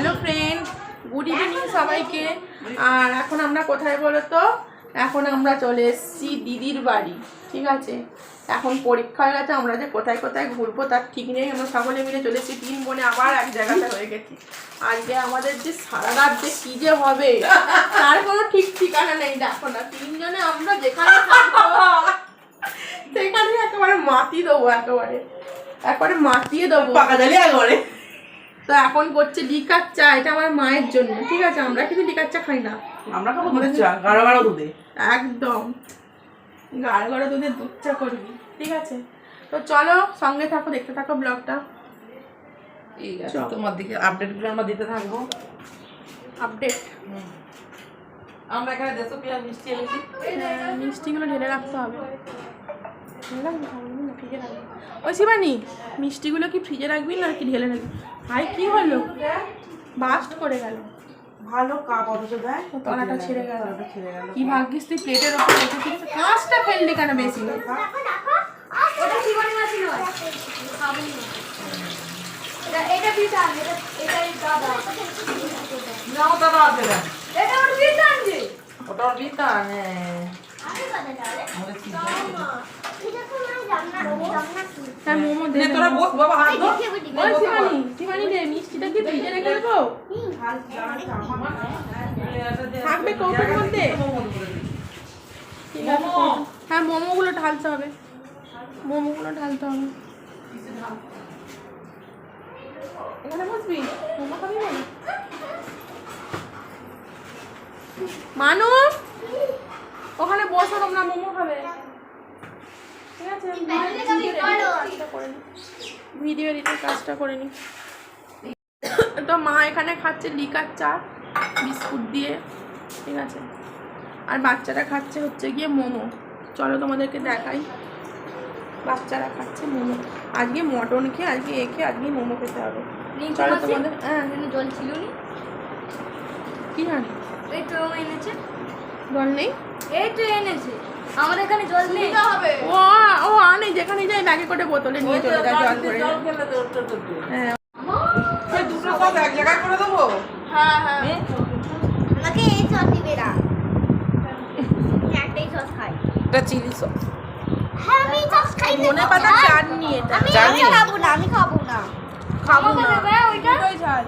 Hello friend good evening সবাইকে। আর এখন আমরা কোথায় বলো তো এখন আমরা চলে এসেছি দিদির বাড়ি, ঠিক আছে? এখন পরীক্ষা হয়ে গেছে, আমরা যে কোথায় কোথায় ঘুরবো তার ঠিক নেই। আমরা সকলে মিলে চলে এসেছি তিন বোনে, আবার এক জায়গাতে হয়ে গেছি। আজকে আমাদের যে সারা রাত যে কী যে হবে, তার কোনো ঠিক ঠিকানা নেই। দেখো না, তিনজনে আমরা যেখানে সেখানে একেবারে মাতি দেবো, একেবারে। একবারে মাতিয়ে দেবো। পাকা জালি একবারে। তো এখন করছে লিকার চা এটা আমার মায়ের জন্য। ঠিক আছে আমরা কিন্তু লিকার চা খাই না। আমরা খাব দুধ চা গাঢ় গাঢ় দুধে। একদম। গাঢ় গাঢ় দুধের দুধ চা করবি ঠিক আছে? তো চলো সঙ্গে থাকো দেখতে থাকো ব্লগটা। ঠিক আছে তোমার দিকে আপডেটগুলো আমরা দিতে থাকব। আপডেট আমরা এখানে দেশো পেঁয়াজ মিষ্টি এনেছি। মিষ্টিগুলো ঢেলে রাখতে হবে। ঢেলে ফ্রিজে রাখবি ওই শিবানি মিষ্টিগুলো কি ফ্রিজে রাখবি না কি ঢেলে রাখবি? ভাই কি হলো? বাস্ট করে গেল। ভালো কাপ অথচ দেয় তলাটা ছিঁড়ে গেল। ছিঁড়ে গেল। কি ভাগ্যিস তুই প্লেটের ওপর রেখেছিস কাঁচটা ফেললি কেন বেশি? ওটা জীবনে মাছি নয় খাব না। এটা এটা বিটান এটা এটা দাদা। না না এটা ওর বিটান ওটা ওর হ্যাঁ। জানে হ্যাঁ মোমো দে তোরা বস বাবা হাত ধো ওই শিবানি শিবানি দে মিষ্টিটা কি ফ্রিজে রেখে দেবো? থাকবে কৌটোর মধ্যে। ঠিক আছে, কৌটো- হ্যাঁ মোমোগুলো ঢালতে হবে। মোমোগুলো ঢালতে হবে। এখানে বসবি? মোমো খাবি বলো মানু ওখানে বসো তোমরা মোমো খাবে। ঠিক আছে ভিডিও এডিটের কাজটা করে নি। তো মা এখানে খাচ্ছে লিকার চা বিস্কুট দিয়ে ঠিক আছে? আর বাচ্চারা খাচ্ছে হচ্ছে গিয়ে মোমো। চলো তোমাদেরকে দেখাই। বাচ্চারা খাচ্ছে মোমো। আজকে মটন খেয়ে আজকে এ খেয়ে আজকে মোমো খেতে হবে। চলো তোমাদের হ্যাঁ। জল ছিল নি কি জানি এই তো এনেছে। জল নেই? এই তো এনেছে। আমাদের এখানে জল নেই। ও ও আনে যেখানে যাই ব্যাগে করে বোতলে নিয়ে চলে যায় জল করে। হ্যাঁ। দুটো সব এক জায়গায় করে দেবো? হ্যাঁ হ্যাঁ। আমাকে এই সস দিবে না। একটাই সস খাই। এটা চিলি সস। হ্যাঁ আমি সস খাই ধনে পাতা চাটনি এটা। আমি খাব না আমি খাব না। খাব না। ওইটা? ঝাল।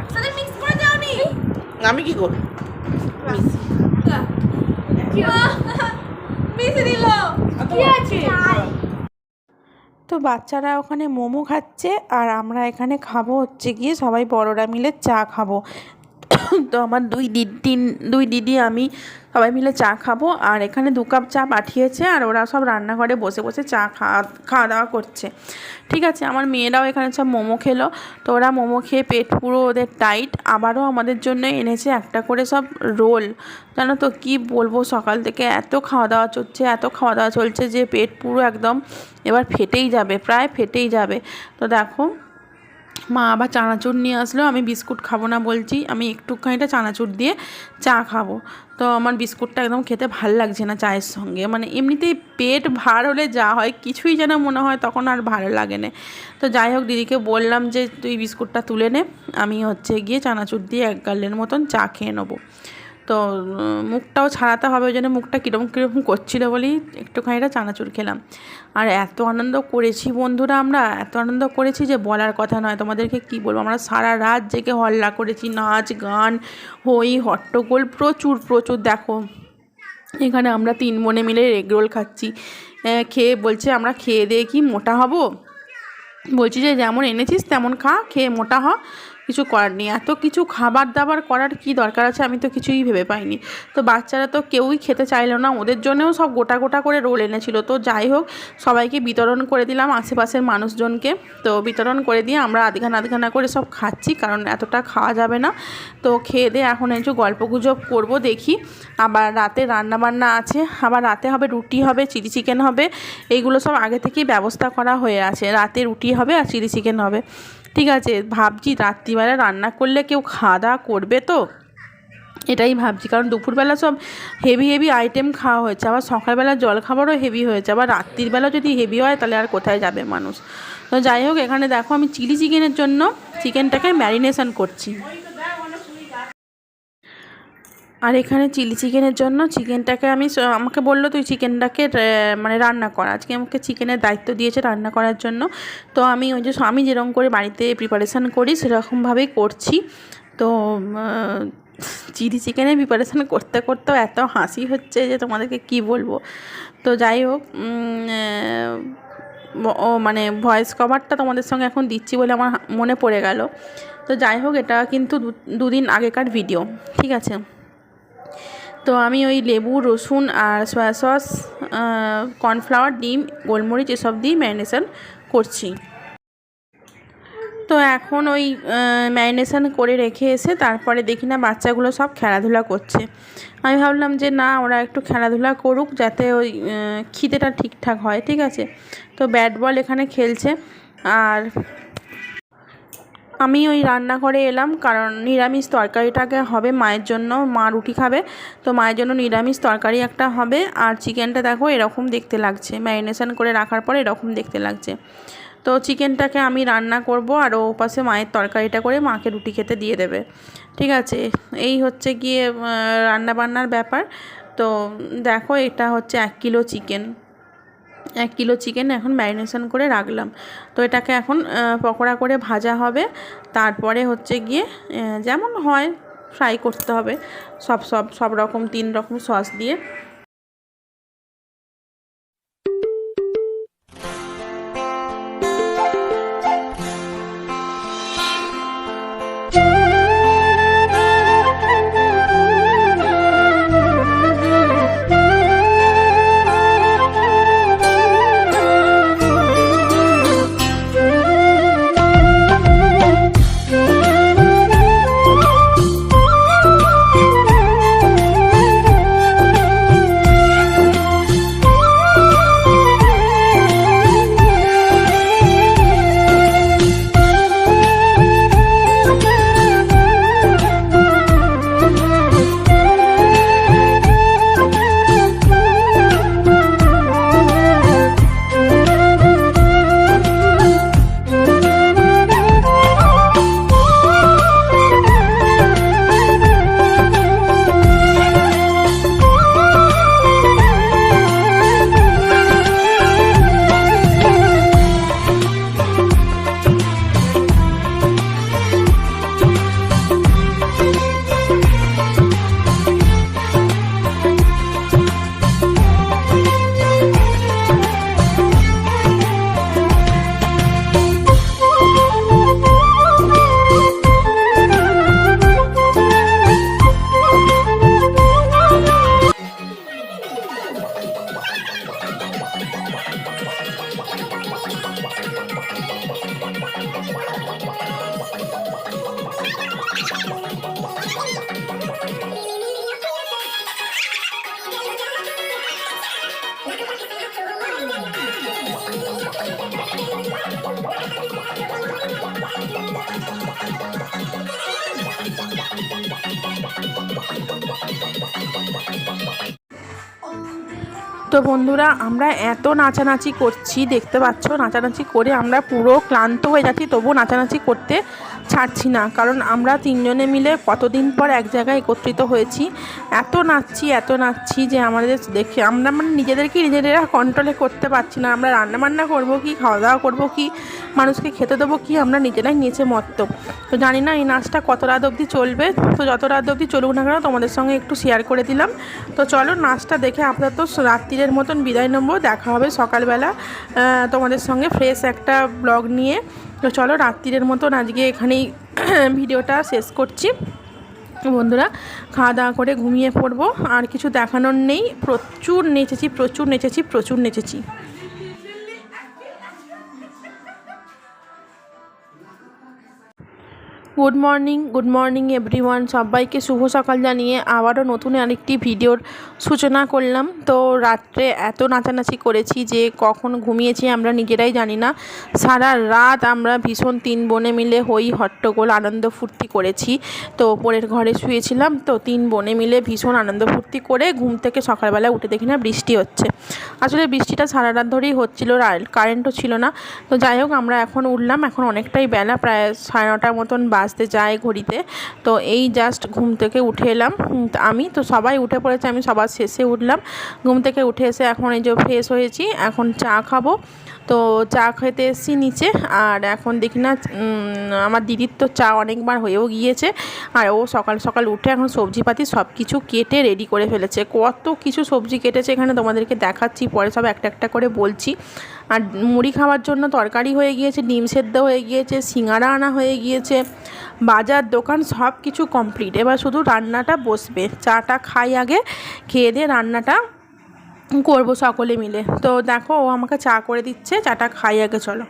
একসাথে মিক্স করে দাও নি। আমি কি করব? মিশে দিল কি আছে তো বাচ্চারা ওখানে মোমো খাচ্ছে আর আমরা এখানে খাব হচ্ছে গিয়ে সবাই বড়রা মিলে চা খাব। তো আমার দুই দিদি, তিন, দুই দিদি আমি সবাই মিলে চা খাব। আর এখানে দু কাপ চা পাঠিয়েছে আর ওরা সব রান্নাঘরে বসে বসে চা খাওয়া খাওয়া দাওয়া করছে। ঠিক আছে, আমার মেয়েরাও এখানে সব মোমো খেলো। তো ওরা মোমো খেয়ে পেট পুরো ওদের টাইট। আবারও আমাদের জন্য এনেছে একটা করে সব রোল। জানো তো কি বলব, সকাল থেকে এত খাওয়া দাওয়া চলছে, এত খাওয়া দাওয়া চলছে যে পেট পুরো একদম এবার ফেটেই যাবে, প্রায় ফেটেই যাবে। তো দেখো মা আবার চানাচুর নিয়ে আসলো, আমি বিস্কুট খাব না বলছি, আমি একটুখানিটা চানাচুর দিয়ে চা খাব। তো আমার বিস্কুটটা একদম খেতে ভালো লাগছে না চায়ের সঙ্গে মানে এমনিতেই পেট ভার হলে যা হয়, কিছুই যেন মনে হয় তখন আর ভালো লাগে না। তো যাই হোক, দিদিকে বললাম যে, তুই বিস্কুটটা তুলে নে, আমি হচ্ছে গিয়ে চানাচুর দিয়ে এক গালের মতন চা খেয়ে নেব। তো মুখটাও ছাড়াতে হবে, ওই জন্য মুখটা কীরকম কীরকম করছিল বলেই একটুখানিটা চানাচুর খেলাম। আর এত আনন্দ করেছি বন্ধুরা আমরা, এত আনন্দ করেছি যে বলার কথা নয়, তোমাদেরকে কি বলব, আমরা সারা রাত জেগে হল্লা করেছি, নাচ, গান, হই, হট্টগোল, প্রচুর প্রচুর, দেখো। এখানে আমরা তিন বোনে মিলে এগ রোল খাচ্ছি। খেয়ে বলছে, আমরা খেয়ে দিয়ে কি মোটা হব? বলছি যে, যেমন এনেছিস তেমন খা, খেয়ে মোটা হ। কিছু করার নেই। এত কিছু খাবার দাবার করার কি দরকার আছে? আমি তো কিছুই ভেবে পাইনি। তো বাচ্চারা তো কেউই খেতে চাইলো না। ওদের জন্যও সব গোটা গোটা করে রোল এনেছিল। তো যাই হোক, সবাইকে বিতরণ করে দিলাম আশেপাশের মানুষজনকে। তো বিতরণ করে দিয়ে আমরা আধখানা আধখানা করে সব খাচ্ছি, কারণ এতটা খাওয়া যাবে না। তো খেয়ে দিয়ে এখন একটু গল্প গুজব করব, দেখি। আবার রাতে রান্না বান্না আছে। আবার রাতে হবে রুটি হবে, চিলি চিকেন হবে। এইগুলো সব আগে থেকেই ব্যবস্থা করা হয়ে আছে। রাতে রুটি হবে আর চিলি চিকেন হবে। ঠিক আছে, ভাবছি রাত্রিবেলা রান্না করলে কেউ খাওয়া দাওয়া করবে তো? এটাই ভাবছি, কারণ দুপুরবেলা সব হেভি হেভি আইটেম খাওয়া হয়েছে, আবার সকালবেলা জল খাবারও হেভি হয়েছে, আবার রাত্রিবেলা যদি হেভি হয় তাহলে আর কোথায় যাবে মানুষ? তো যাই হোক, এখানে দেখো আমি চিলি চিকেনের জন্য চিকেনটাকে ম্যারিনেশন করছি। আর এখানে চিলি চিকেনের জন্য চিকেনটাকে আমি আমাকে বলল তুই চিকেনটাকে মানে রান্না কর। আজকে আমাকে চিকেনের দায়িত্ব দিয়েছে রান্না করার জন্য। তো আমি ওই যে আমি যেরকম করে বাড়িতে প্রিপারেশান করি, সেরকমভাবেই করছি। তো চিলি চিকেনের প্রিপারেশান করতে করতেও এত হাসি হচ্ছে যে তোমাদেরকে কি বলব? তো যাই হোক ও মানে ভয়েস কভারটা তোমাদের সঙ্গে এখন দিচ্ছি বলে আমার মনে পড়ে গেল। তো যাই হোক, এটা কিন্তু দুদিন আগেকার ভিডিও ঠিক আছে? তো আমি ওই লেবু, রসুন আর সয়া সস কর্নফ্লাওয়ার, ডিম, গোলমরিচ এসব দিয়ে ম্যারিনেশন করছি। তো এখন ওই ম্যারিনেশন করে রেখে এসে তারপরে দেখি না বাচ্চাগুলো সব খেলাধুলা করছে। আমি ভাবলাম যে না, ওরা একটু খেলাধুলা করুক যাতে ওই খিদেটা ঠিকঠাক হয়, ঠিক আছে? তো ব্যাট বল এখানে খেলছে। আর আমি ওই রান্নাঘরে এলাম কারণ নিরামিষ তরকারিটাকে হবে মায়ের জন্য, মা রুটি খাবে। তো মায়ের জন্য নিরামিষ তরকারি একটা হবে আর চিকেনটা দেখো এরকম দেখতে লাগছে। ম্যারিনেশন করে রাখার পর এরকম দেখতে লাগছে। তো চিকেনটাকে আমি রান্না করব আর ও পাশে মায়ের তরকারিটা করে মাকে রুটি খেতে দিয়ে দেবে। ঠিক আছে, এই হচ্ছে গিয়ে রান্না বান্নার ব্যাপার। তো দেখো এটা হচ্ছে এক কিলো চিকেন। এক কিলো চিকেন এখন ম্যারিনেশন করে রাখলাম। তো এটাকে এখন পকোড়া করে ভাজা হবে। তারপরে হচ্ছে গিয়ে যেমন হয় ফ্রাই করতে হবে। সব সব সব রকম, তিন রকম সস দিয়ে। তো বন্ধুরা, আমরা এত নাচানাচি করছি, দেখতে পাচ্ছ? নাচানাচি করে আমরা পুরো ক্লান্ত হয়ে যাচ্ছি তবু নাচানাচি করতে ছাড়ছি না, কারণ আমরা তিনজনে মিলে কতদিন পর এক জায়গায় একত্রিত হয়েছি, এত নাচছি এত নাচছি যে আমাদের দেখে, আমরা মানে নিজেদেরকে নিজেরা কন্ট্রোলে করতে পারছি না। আমরা রান্নাবান্না করব কি খাওয়া দাওয়া করব কি, মানুষকে খেতে দেবো কি, আমরা নিজেরাই নেচে মত্ত। তো জানি না এই নাচটা কত রাত অবধি চলবে, তো যত রাত অবধি চলুক না কেন তোমাদের সঙ্গে একটু শেয়ার করে দিলাম। তো চলো নাচটা দেখে আপনার তো রাত্রিরের মতন বিদায় নেব, দেখা হবে সকালবেলা তোমাদের সঙ্গে ফ্রেশ একটা ব্লগ নিয়ে। তো চলো রাত্রিরের মতন আজকে এখানেই ভিডিওটা শেষ করছি। বন্ধুরা, খাওয়া দাওয়া করে ঘুমিয়ে পড়ব, আর কিছু দেখানোর নেই। প্রচুর নেচেছি প্রচুর নেচেছি প্রচুর নেচেছি। Good morning good morning everyone সবাইকে শুভ সকাল জানিয়ে আবারও নতুন আরেকটি ভিডিওর সূচনা করলাম। তো রাত্রে এত নাচানাচি করেছি যে কখন ঘুমিয়েছি আমরা নিজেরাই জানি না। সারা রাত আমরা ভীষণ তিন বোনে মিলে হই হট্টগোল আনন্দ ফুর্তি করেছি। তো ওপরের ঘরে শুয়েছিলাম, তো তিন বোনে মিলে ভীষণ আনন্দ ফুর্তি করে ঘুম থেকে সকালবেলা উঠে দেখি না বৃষ্টি হচ্ছে। আসলে বৃষ্টিটা সারা রাত ধরেই হচ্ছিল কারেন্টও ছিল না। তো যাই হোক, আমরা এখন উঠলাম। এখন অনেকটাই বেলা, প্রায় সাড়ে নটার মতন বাজতে যায় ঘড়িতে। তো এই জাস্ট ঘুম থেকে উঠে এলাম। আমি তো সবাই উঠে পড়েছে, আমি সবার শেষে উঠলাম। ঘুম থেকে উঠে এসে এখন এই যে ফ্রেশ হয়েছি, এখন চা খাব। তো চা খেতে এসেছি নিচে। আর এখন দেখি না আমার দিদির তো চা অনেকবার হয়েও গিয়েছে। আর ও সকাল সকাল উঠে এখন সবজিপাতি সব কিছু কেটে রেডি করে ফেলেছে। কত কিছু সবজি কেটেছে এখানে তোমাদেরকে দেখাচ্ছি, পরে সব একটা একটা করে বলছি। আর মুড়ি খাওয়ার জন্য তরকারি হয়ে গিয়েছে, ডিম সেদ্ধ হয়ে গিয়েছে, সিঙ্গারা আনা হয়ে গিয়েছে। বাজার, দোকান সব কিছু কমপ্লিট এবার শুধু রান্নাটা বসবে। চাটা খাই আগে, খেয়ে দিয়ে রান্নাটা করব সকলে মিলে। তো দেখো ও আমাকে চা করে দিচ্ছে চাটা খাই আগে চলো।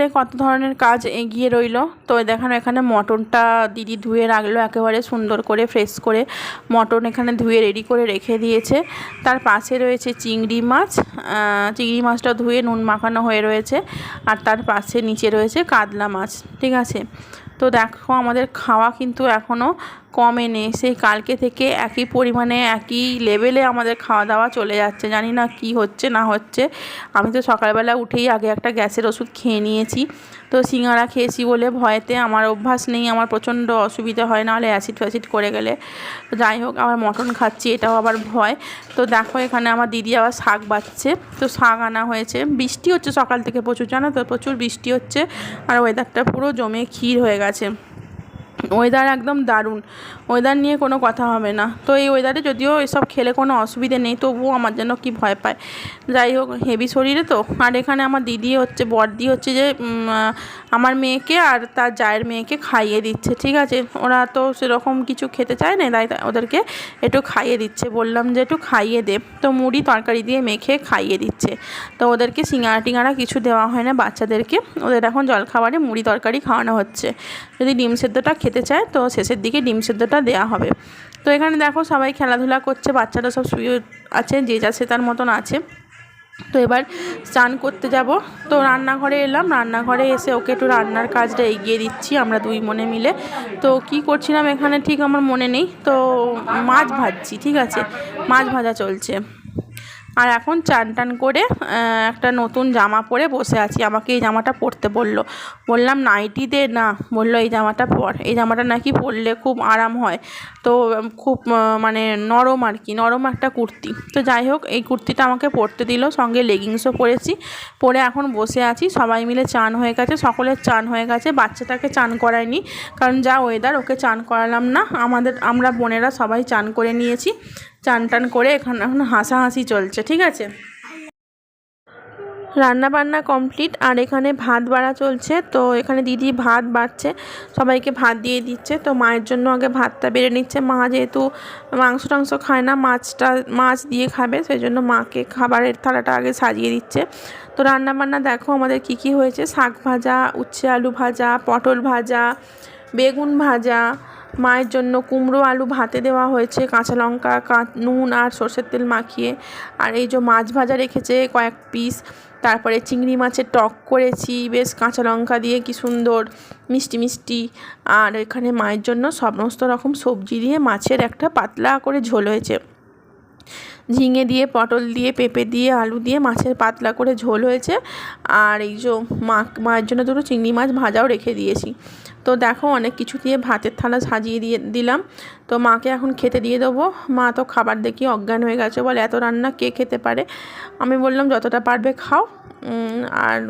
দেখতেই কত ধরনের কাজ এগিয়ে রইল? তো দেখানো এখানে মটনটা দিদি ধুয়ে রাখল, একেবারে সুন্দর করে ফ্রেশ করে মটন এখানে ধুয়ে রেডি করে রেখে দিয়েছে। তার পাশে রয়েছে চিংড়ি মাছ চিংড়ি মাছটা ধুয়ে নুন মাখানো হয়ে রয়েছে আর তার পাশে নিচে রয়েছে কাতলা মাছ, ঠিক আছে? তো দেখো আমাদের খাওয়া কিন্তু এখনও কমেনি সেই কালকে থেকে একই পরিমাণে, একই লেভেলে আমাদের খাওয়া দাওয়া চলে যাচ্ছে। জানি না কি হচ্ছে, না হচ্ছে। আমি তো সকালবেলা উঠেই আগে একটা গ্যাসের ওষুধ খেয়ে নিয়েছি। তো সিঙ্গারা খেয়েছি বলে ভয়েতে আমার অভ্যাস নেই, আমার প্রচণ্ড অসুবিধা হয়, নাহলে অ্যাসিড ফ্যাসিড করে গেলে। যাই হোক, আবার মটন খাচ্ছি, এটাও আবার ভয়। তো দেখো এখানে আমার দিদি আবার শাক বাচ্ছে। তো শাক আনা হয়েছে। বৃষ্টি হচ্ছে সকাল থেকে প্রচুর, জানো তো? প্রচুর বৃষ্টি হচ্ছে। আর ওয়েদারটা পুরো জমে ক্ষীর হয়ে গেছে। ওয়েদার একদম দারুণ। ওয়েদার নিয়ে কোনো কথা হবে না। তো এই ওয়েদারে যদিও এসব খেলে কোনো অসুবিধে নেই, তবুও আমার যেন কি ভয় পায়। যাই হোক হেভি শরীরে তো। আর এখানে আমার দিদি হচ্ছে, বড়দি হচ্ছে যে আমার মেয়েকে আর তার জায়ের মেয়েকে খাইয়ে দিচ্ছে, ঠিক আছে? ওরা তো সেরকম কিছু খেতে চায় না, তাই ওদেরকে একটু খাইয়ে দিচ্ছে। বললাম যে একটু খাইয়ে দে। তো মুড়ি তরকারি দিয়ে মেখে খাইয়ে দিচ্ছে। তো ওদেরকে সিঙ্গারা টিঙ্গারা কিছু দেওয়া হয় না বাচ্চাদেরকে। ওদের এখন জলখাবারে মুড়ি তরকারি খাওয়ানো হচ্ছে। যদি ডিম সেদ্ধটা খেতে চায়, তো শেষের দিকে ডিম সেদ্ধটা দেওয়া হবে। তো এখানে দেখো সবাই খেলাধুলা করছে, বাচ্চারা সব শুয়ে আছে, যে যা সে তার মতন আছে। তো এবার স্নান করতে যাব। তো রান্নাঘরে এলাম, রান্নাঘরে এসে ওকে একটু রান্নার কাজটা এগিয়ে দিচ্ছি আমরা দুই মনে মিলে। তো কি করছিলাম এখানে ঠিক আমার মনে নেই, তো মাছ ভাজছি, ঠিক আছে? মাছ ভাজা চলছে। আর এখন চান টান করে একটা নতুন জামা পরে বসে আছি। আমাকে এই জামাটা পরতে বলল। বললাম, নাইটি দে না। বলল, এই জামাটা পর। এই জামাটা নাকি পরলে খুব আরাম হয়। তো খুব মানে নরম আর কি, নরম একটা কুর্তি। তো যাই হোক, এই কুর্তিটা আমাকে পরতে দিল। সঙ্গে লেগিংসও পরেছি। পরে এখন বসে আছি। সবাই মিলে চান হয়ে গেছে। সকলের চান হয়ে গেছে। বাচ্চাটাকে চান করায়নি। কারণ যা ওয়েদার ওকে চান করালাম না। আমাদের, আমরা বোনেরা সবাই চান করে নিয়েছি। চান টান করে এখানে, এখন হাসাহাসি চলছে, ঠিক আছে? রান্না বান্না কমপ্লিট আর এখানে ভাত বাড়া চলছে, তো এখানে দিদি ভাত বাড়ছে, সবাইকে ভাত দিয়ে দিচ্ছে, তো মায়ের জন্য আগে ভাতটা বেড়ে নিচ্ছে, মা যেহেতু মাংস টাংস খায় না, মাছটা, মাছ দিয়ে খাবে, সেই জন্য মাকে খাবারের থালাটা আগে সাজিয়ে দিচ্ছে। তো রান্না বান্না দেখো আমাদের কি কি হয়েছে, শাক ভাজা, উচ্ছে আলু ভাজা, পটল ভাজা, বেগুন ভাজা মায়ের জন্য কুমড়ো, আলু ভাতে দেওয়া হয়েছে, কাঁচা লঙ্কা নুন আর সর্ষের তেল মাখিয়ে। আর এই যে মাছ ভাজা রেখেছে কয়েক পিস তারপরে চিংড়ি মাছের টক করেছি, বেশ কাঁচা লঙ্কা দিয়ে কি সুন্দর মিষ্টি মিষ্টি। আর এখানে মায়ের জন্য সমস্ত রকম সবজি দিয়ে মাছের একটা পাতলা করে ঝোল হয়েছে। ঝিঙে দিয়ে, পটল দিয়ে, পেঁপে দিয়ে, আলু দিয়ে মাছের পাতলা করে ঝোল হয়েছে। আর এই যে মা, মায়ের জন্য দুটো চিংড়ি মাছ ভাজাও রেখে দিয়েছি। তো দেখো অনেক কিছু দিয়ে ভাতের থালা সাজিয়ে দিয়ে দিলাম। তো মাকে এখন খেতে দিয়ে দেবো। মা তো খাবার দেখি অজ্ঞান হয়ে গেছে। বলে, এত রান্না কে খেতে পারে? আমি বললাম, যতটা পারবে খাও। আর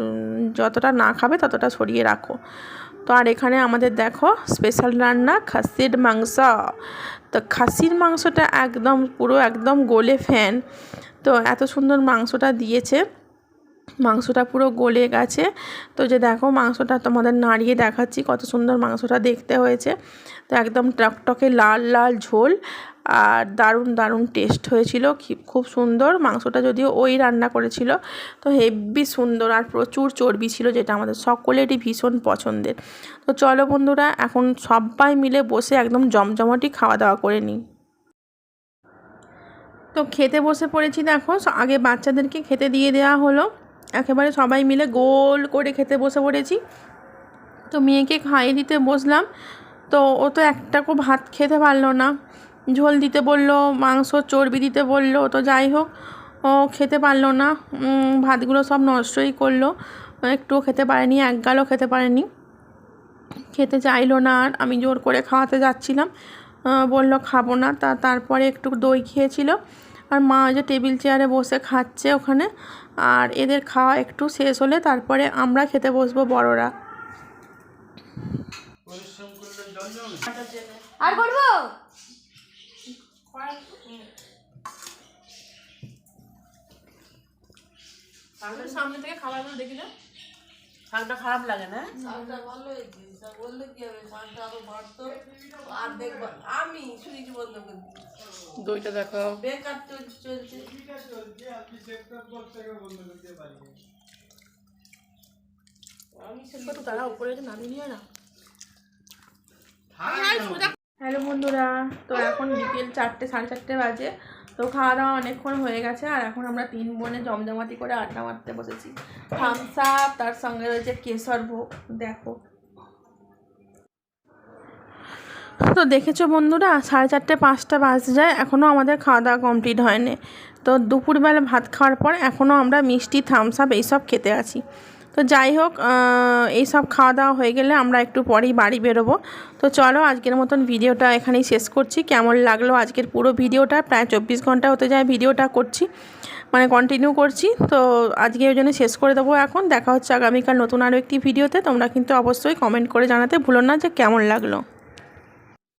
যতটা না খাবে ততটা সরিয়ে রাখো। তো আর এখানে আমাদের দেখো স্পেশাল রান্না খাসির মাংস। তো খাসির মাংসটা একদম পুরো একদম গোলে ফ্যান তো এত সুন্দর মাংসটা দিয়েছে। মাংসটা পুরো গলে গেছে। তো যে দেখো মাংসটা তোমাদের নাড়িয়ে দেখাচ্ছি কত সুন্দর মাংসটা দেখতে হয়েছে। তো একদম টকটকে লাল লাল ঝোল। আর দারুণ দারুণ টেস্ট হয়েছিল। খুব সুন্দর। মাংসটা যদিও ওই রান্না করেছিল, তো হেভি সুন্দর আর প্রচুর চর্বি ছিল, যেটা আমাদের সকলেরই ভীষণ পছন্দের। তো চলো বন্ধুরা, এখন সবাই মিলে বসে একদম জমজমাটি খাওয়া দাওয়া করে নিই। তো খেতে বসে পড়েছি, দেখো আগে বাচ্চাদেরকে খেতে দিয়ে দেওয়া হলো। একেবারে সবাই মিলে গোল করে খেতে বসে পড়েছি। তো মেয়েকে খাইয়ে দিতে বসলাম। তো ও তো একটাকও ভাত খেতে পারল না। ঝোল দিতে বলল, মাংস, চর্বি দিতে বলল, তো যাই হোক, ও খেতে পারল না। ভাতগুলো সব নষ্টই করল। একটুও খেতে পারেনি, এক গালও খেতে পারেনি। খেতে চাইলো না আর, আমি জোর করে খাওয়াতে যাচ্ছিলাম। বলল খাব না, তা তারপরে একটু দই খেয়েছিল। আর মা যে টেবিল চেয়ারে বসে খাচ্ছে ওখানে। আর এদের খাওয়া একটু শেষ হলে তারপরে আমরা খেতে বসবো বড়রা। আর করব? সামনে থেকে খাবারগুলো দেখি না শাকটা খারাপ লাগে না? আমি সুইচ বন্ধ করে দইটা দেখো। বেকার তো চলছে। তো তারা উপরে নামিয়ে নিয়ে না। হ্যালো বন্ধুরা, তো এখন বিকেল চারটে, সাড়ে চারটে বাজে। তো খাওয়া দাওয়া অনেকক্ষণ হয়ে গেছে, আর এখন আমরা তিন বোনে জমজমাতি করে আড্ডা মারতে বসেছি। থামস আপ তার সঙ্গে রয়েছে কেশর ভোগ, দেখো। তো দেখেছ বন্ধুরা, সাড়ে চারটে, পাঁচটা বাজে যায় এখনও আমাদের খাওয়া দাওয়া কমপ্লিট হয়নি। তো দুপুরবেলা ভাত খাওয়ার পর এখনও আমরা মিষ্টি থামস আপ এইসব খেতে আছি। তো যাই হোক এইসব খাওয়া দাওয়া হয়ে গেলে আমরা একটু পরেই বাড়ি বেরোবো। তো চলো আজকের মতন ভিডিওটা এখানেই শেষ করছি। কেমন লাগল আজকের পুরো ভিডিওটা? প্রায় চব্বিশ ঘণ্টা হতে যায় ভিডিওটা করছি মানে কন্টিনিউ করছি। তো আজকে ওই জন্য শেষ করে দেবো এখন। দেখা হচ্ছে আগামীকাল নতুন আরও একটি ভিডিওতে। তোমরা কিন্তু অবশ্যই কমেন্ট করে জানাতে ভুলো না যে কেমন লাগল।